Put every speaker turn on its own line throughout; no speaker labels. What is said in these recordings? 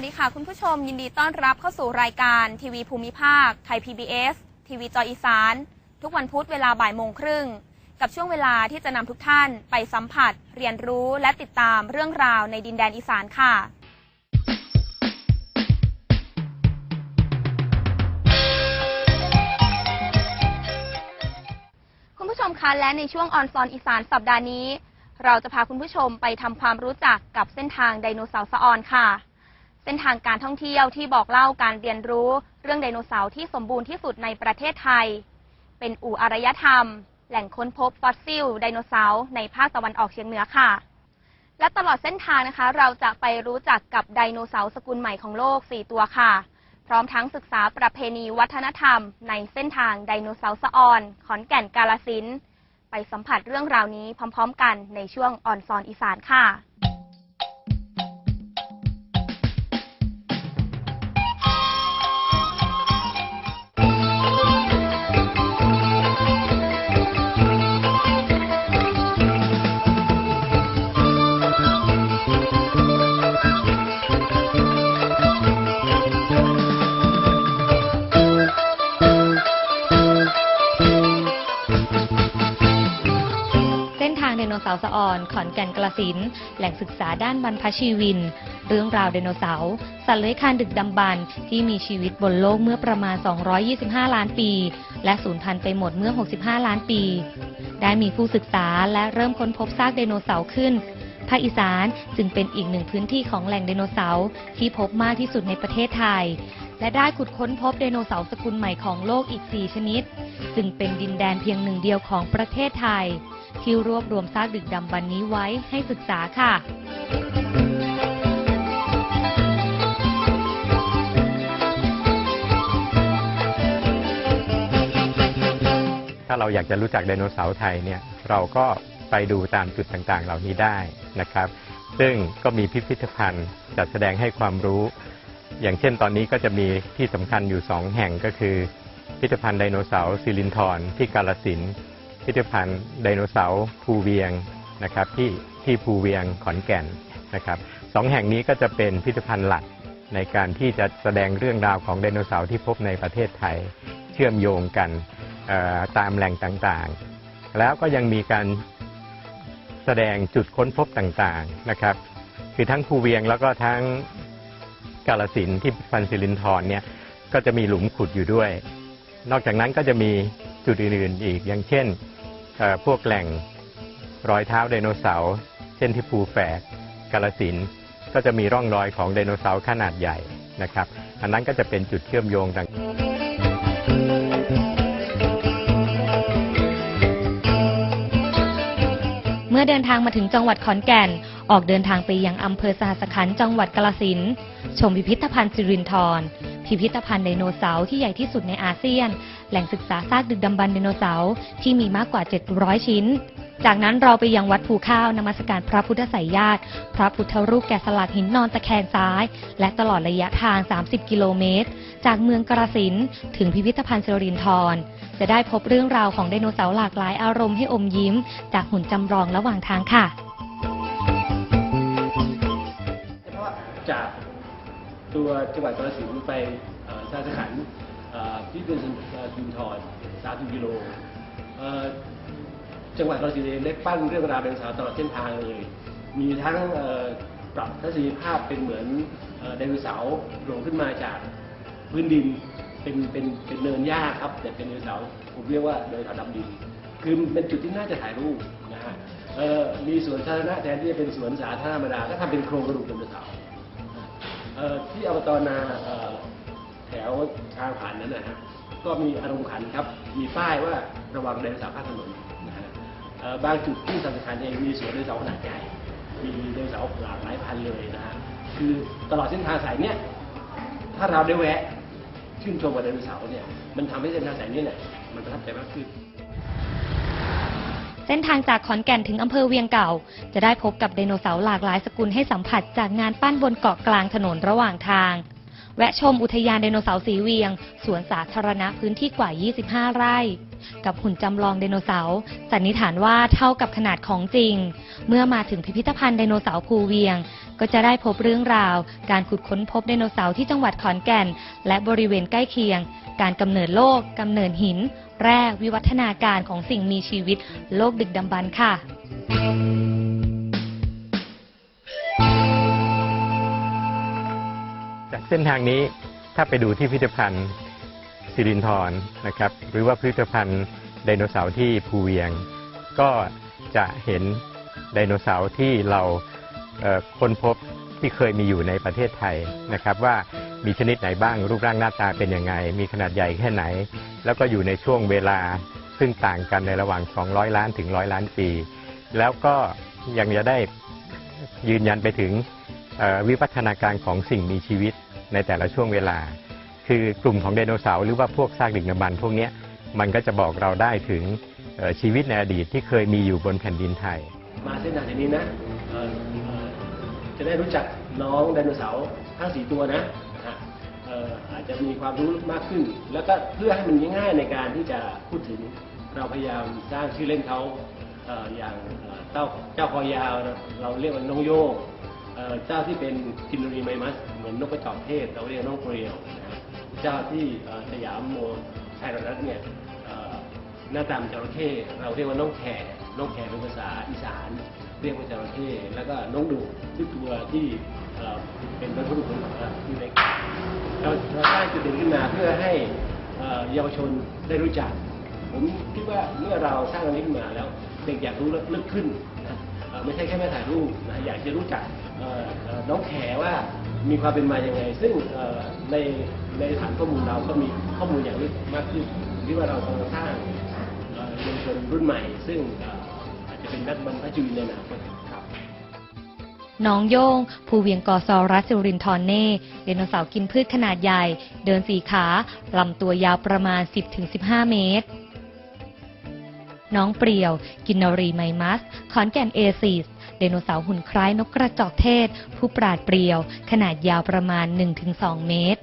วัสดีค่ะ คุณผู้ชมยินดีต้อนรับเข้าสู่รายการทีวีภูมิภาค ไทย PBS ทีวีจออีสาน ทุกวันพุธเวลาบ่ายโมงครึ่ง กับช่วงเวลาที่จะนำทุกท่านไปสัมผัส เรียนรู้และติดตามเรื่องราวในดินแดนอีสานค่ะ คุณผู้ชมคะและในช่วงออนซอนอีสานสัปดาห์นี้ เราจะพาคุณผู้ชมไปทำความรู้จักกับเส้นทางไดโนเสาร์สะออนค่ะ เส้นทางการท่องเที่ยวที่บอกเล่าการเรียนรู้ เรื่องไดโนเสาร์ที่สมบูรณ์ที่สุดในประเทศไทย เป็นอู่อารยธรรม แหล่งค้นพบฟอสซิลไดโนเสาร์ในภาคตะวันออกเฉียงเหนือค่ะ และตลอดเส้นทางนะคะ เราจะไปรู้จักกับไดโนเสาร์สกุลใหม่ของโลก 4 ตัวค่ะ พร้อมทั้งศึกษาประเพณีวัฒนธรรม ในเส้นทางไดโนเสาร์สะออน ขอนแก่นกาลสินไปสัมผัสเรื่องราวนี้พร้อม ๆ กันในช่วงออนซอนอีสานค่ะา
งไดโนเสาร์สะออน ขอนแก่นกระสินแหล่งศึกษาด้านบรรพชีวิน เรื่องราวไดโนเสาร์สัตว์เลื้อยคลานดึกดำบรรที่มีชีวิตบนโลกเมื่อประมาณ 225 ล้านปี และสูญพันธุ์ไปหมดเมื่อ 65 ล้านปี ได้มีผู้ศึกษาและเริ่มค้นพบซากไดโนเสาร์ขึ้นภาคอีสานจึงเป็นอีกหนึ่งพื้นที่ของแหล่งไดโนเสาร์ที่พบมากที่สุดในประเทศไทย และได้ขุดค้นพบไดโนเสาร์สกุลใหม่ของโลกอีก 4 ชนิดซึ่งเป็นดินแดนเพียงหนึ่งเดียวของประเทศไทย ที่รวบรวมซากดึกดำบรรพ์นี้ไว้ให้ศึกษาค่ะ
ถ้าเราอยากจะรู้จักไดโนเสาร์ไทยเนี่ยเราก็ไปดูตามจุดต่างๆ เหล่านี้ได้นะครับ ซึ่งก็มีพิพิธภัณฑ์จัดแสดงให้ความรู้ อย่างเช่นตอนนี้ก็จะมีที่สำคัญอยู่สองแห่งก็คือ พิพิธภัณฑ์ไดโนเสาร์ซิลินทรที่กาลสิน พิพิธภัณฑ์ไดโนเสาร์ภูเวียงนะครับที่ที่ภูเวียงขอนแก่นนะครับสองแห่งนี้ก็จะเป็นพิพิธภัณฑ์หลักในการที่จะแสดงเรื่องราวของไดโนเสาร์ที่พบในประเทศไทย เชื่อมโยงกันตามแหล่งต่างๆ แล้วก็ยังมีการแสดงจุดค้นพบต่างๆนะครับ คือทั้งภูเวียงแล้วก็ทั้งกาลสินที่ฟันซิลินทรเนี่ยก็จะมีหลุมขุดอยู่ด้วย นอกจากนั้นก็จะมีจุดอื่นๆอีกอย่างเช่น พวกแหล่งรอยเท้าไดโนเสาร์เช่นที่ภูแฝกกาลสินก็จะมีร่องรอยของไดโนเสาร์ขนาดใหญ่นะครับ อันนั้นก็จะเป็นจุดเชื่อมโยงต่าง
เมื่อเดินทางมาถึงจังหวัดขอนแก่น ออกเดินทางไปยังอำเภอสหัสขันจังหวัดกาลสินชมพิพิธภัณฑ์สิรินธรพิพิธภัณฑ์ไดโนเสาร์ที่ใหญ่ที่สุดในอาเซียน แหล่งศึกษาซากดึกดำบรรพ์ไดโนเสาร์ที่มีมากกว่า 700 ชิ้น จากนั้นเราไปยังวัดภูข้าวนมัสการพระพุทธไสยญาติ พระพุทธรูปแกะสลักหินนอนตะแคงซ้าย และตลอดระยะทาง 30 กิโลเมตร จากเมืองกาฬสินถึงพิพิธภัณฑ์สิรินธรจะได้พบเรื่องราวของไดโนเสาร์หลากหลายอารมณ์ให้อมยิ้ม จากหุ่นจำลองระหว่างทางค่ะ
จากตัวจังหวัดกาฬสินธุ์ไปเอ่อสาสขันธ์ เอ่อที่เป็นชุมทร30กิโลจังหวัดกาฬสินธุ์เองได้ปั้นเรื่องราวไดโนเสาร์ตลอดเส้นทางเลย มีทั้งปรับทัศนียภาพเป็นเหมือนเอ่อไดโนเสาร์โผล่ขึ้นมาจากพื้นดินเป็นเป็นเป็นเนินหญ้าครับ แต่เป็นไดโนเสาร์ผมเรียกว่าไดโนเสาร์ดำดิน คือเป็นจุดที่น่าจะถ่ายรูปนะฮะมีสวนสาธารณะแทนที่จะเป็นสวนสาธารณะธรรมดาก็ทำเป็นโครงกระดูกไดโนเสาร์เอ่อที่อบตนา แถวทางผ่านนั้นนะฮะก็มีอารมณ์ขันครับ มีป้ายว่าระวังไดโนเสาร์ข้างถนนนะฮะบางจุดที่สันติขันเองมีสวนไดโนเสาร์ขนาดใหญ่ มีไดโนเสาร์หลากหลายพันเลยนะฮะ คือตลอดเส้นทางสายเนี้ยถ้าเราได้แวะชื่นชมกับไดโนเสาร์เนี่ย มันทำให้เส้นทางสายนี้เนี่ยมันประทับใจมากขึ้น
เส้นทางจากขอนแก่นถึงอำเภอเวียงเก่า จะได้พบกับไดโนเสาร์หลากหลายสกุลให้สัมผัสจากงานปั้นบนเกาะกลางถนนระหว่างทาง แวะชมอุทยานไดโนเสาร์สีเวียง สวนสาธารณะพื้นที่กว่า 25 ไร่ กับหุ่นจำลองไดโนเสาร์สันนิษฐานว่าเท่ากับขนาดของจริง เมื่อมาถึงพิพิธภัณฑ์ไดโนเสาร์ภูเวียง ก็จะได้พบเรื่องราว การขุดค้นพบไดโนเสาร์ที่จังหวัดขอนแก่น และบริเวณใกล้เคียง การกำเนิดโลกกำเนิดหิน แร่วิวัฒนาการของสิ่งมีชีวิต โลกดึกดำบรรพ์ค่ะ
เส้นทางนี้ถ้าไปดูที่พิพิธภัณฑ์สิรินธรนะครับ หรือว่าพิพิธภัณฑ์ไดโนเสาร์ที่ภูเวียง ก็จะเห็นไดโนเสาร์ที่เราเค้นพบที่เคยมีอยู่ในประเทศไทยนะครับ ว่ามีชนิดไหนบ้างรูปร่างหน้าตาเป็นยังไง มีขนาดใหญ่แค่ไหน แล้วก็อยู่ในช่วงเวลาซึ่งต่างกันในระหว่าง 200 ล้านถึง 100 ล้านปี แล้วก็ยังจะได้ยืนยันไปถึงวิวัฒนาการของสิ่งมีชีวิต ในแต่ละช่วงเวลา คือกลุ่มของไดโนเสาร์หรือว่าพวกซากดึกดำบรรพ์พวกนี้มันก็จะบอกเราได้ถึงชีวิตในอดีตที่เคยมีอยู่บนแผ่นดินไทย
มาเส้นทางนี้นะจะได้รู้จักน้องไดโนเสาร์ทั้งสี่ตัวนะอาจจะมีความรู้มากขึ้น แล้วก็เพื่อให้มันง่ายในการที่จะพูดถึงเราพยายามสร้างชื่อเล่นเขาอย่างเจ้าเจ้าคอยาวเราเรียกว่าน้องโยก เจ้าที่เป็นกินรีไมมัสเหมือนนกกระจอกเทศเราเรียกน้องเกลียวนะเจ้าที่สยามโมไทยรัฐเนี่ยหน้าตามจระเข้เราเรียกว่าน้องแข่น้องแข่เป็นภาษาอีสาน เรียกว่าจระเข้แล้วก็น้องดุที่ตัวที่เป็นบรรพบุรุษของเราที่ในเราเราสร้างจุดเด่นขึ้นมาเพื่อให้เยาวชนได้รู้จัก ผมคิดว่าเมื่อเราสร้างอันนี้ขึ้นมาแล้วเด็กอยากรู้ลึกขึ้นนะไม่ใช่แค่แม่ถ่ายรูปนะอยากจะรู้จัก น้องแขว่ามีความเป็นมาอย่างไง ซึ่งเอ่อในในฐานข้อมูลเราก็มีข้อมูลอย่างลึกมากขึ้นผมคิดว่าเรากำลังสร้างเอ่อเยาวชนรุ่นใหม่ ซึ่งเอ่ออาจจะเป็นนักบรรพชีวินในอนาคตครับ
น้องโย่ง ภูเวียงกอซอรัสซิรินทรเน่ไดโนเสาร์กินพืชขนาดใหญ่ เดินสี่ขาลำตัวยาวประมาณ 10-15 เมตร น้องเปรียว กินนรีไมมัส ขอนแก่นเอซิส ไดโนเสาร์หุ่นคล้ายนกกระจอกเทศ ผู้ปราดเปรียว ขนาดยาวประมาณ 1-2 เมตร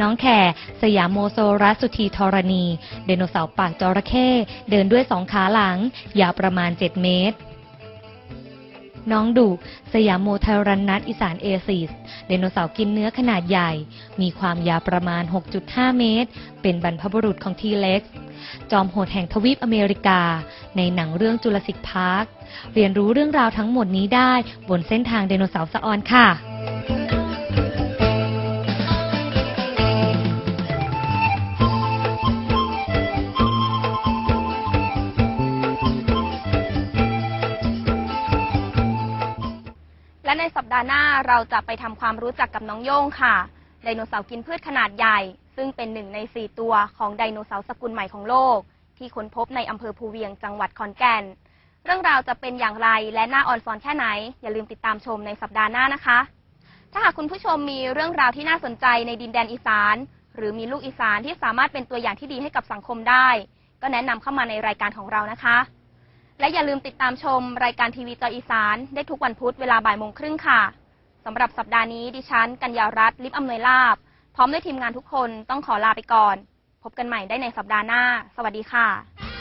น้องแข่สยามโมโซรัสสุธีธรณี ไดโนเสาร์ปากจระเข้เดินด้วยสองขาหลัง ยาวประมาณ 7 เมตร น้องดุสยามโมไทรันนัทอีสานเอซิสไดโนเสาร์กินเนื้อขนาดใหญ่ มีความยาวประมาณ 6.5 เมตร เป็นบรรพบุรุษของทีเล็กจอมโหดแห่งทวีปอเมริกา ในหนังเรื่องจุลศิกพาร์คเรียนรู้เรื่องราวทั้งหมดนี้ได้บนเส้นทางไดโนเสาร์สะออนค่ะ
สัปดาห์หน้าเราจะไปทำความรู้จักกับน้องโย่งค่ะ ไดโนเสาร์กินพืชขนาดใหญ่ ซึ่งเป็นหนึ่งในสี่ตัวของไดโนเสาร์สกุลใหม่ของโลก ที่ค้นพบในอำเภอภูเวียงจังหวัดขอนแก่น เรื่องราวจะเป็นอย่างไรและน่าอ่อนซอนแค่ไหน อย่าลืมติดตามชมในสัปดาห์หน้านะคะ ถ้าหากคุณผู้ชมมีเรื่องราวที่น่าสนใจในดินแดนอีสาน หรือมีลูกอีสานที่สามารถเป็นตัวอย่างที่ดีให้กับสังคมได้ ก็แนะนำเข้ามาในรายการของเรานะคะ และอย่าลืมติดตามชมรายการทีวีจออีสาน ได้ทุกวันพุธเวลาบ่ายโมงครึ่งค่ะสำหรับสัปดาห์นี้ดิฉัน กัญญารัตน์ลิฟอำนวยลาบ พร้อมด้วยทีมงานทุกคนต้องขอลาไปก่อน พบกันใหม่ได้ในสัปดาห์หน้า สวัสดีค่ะ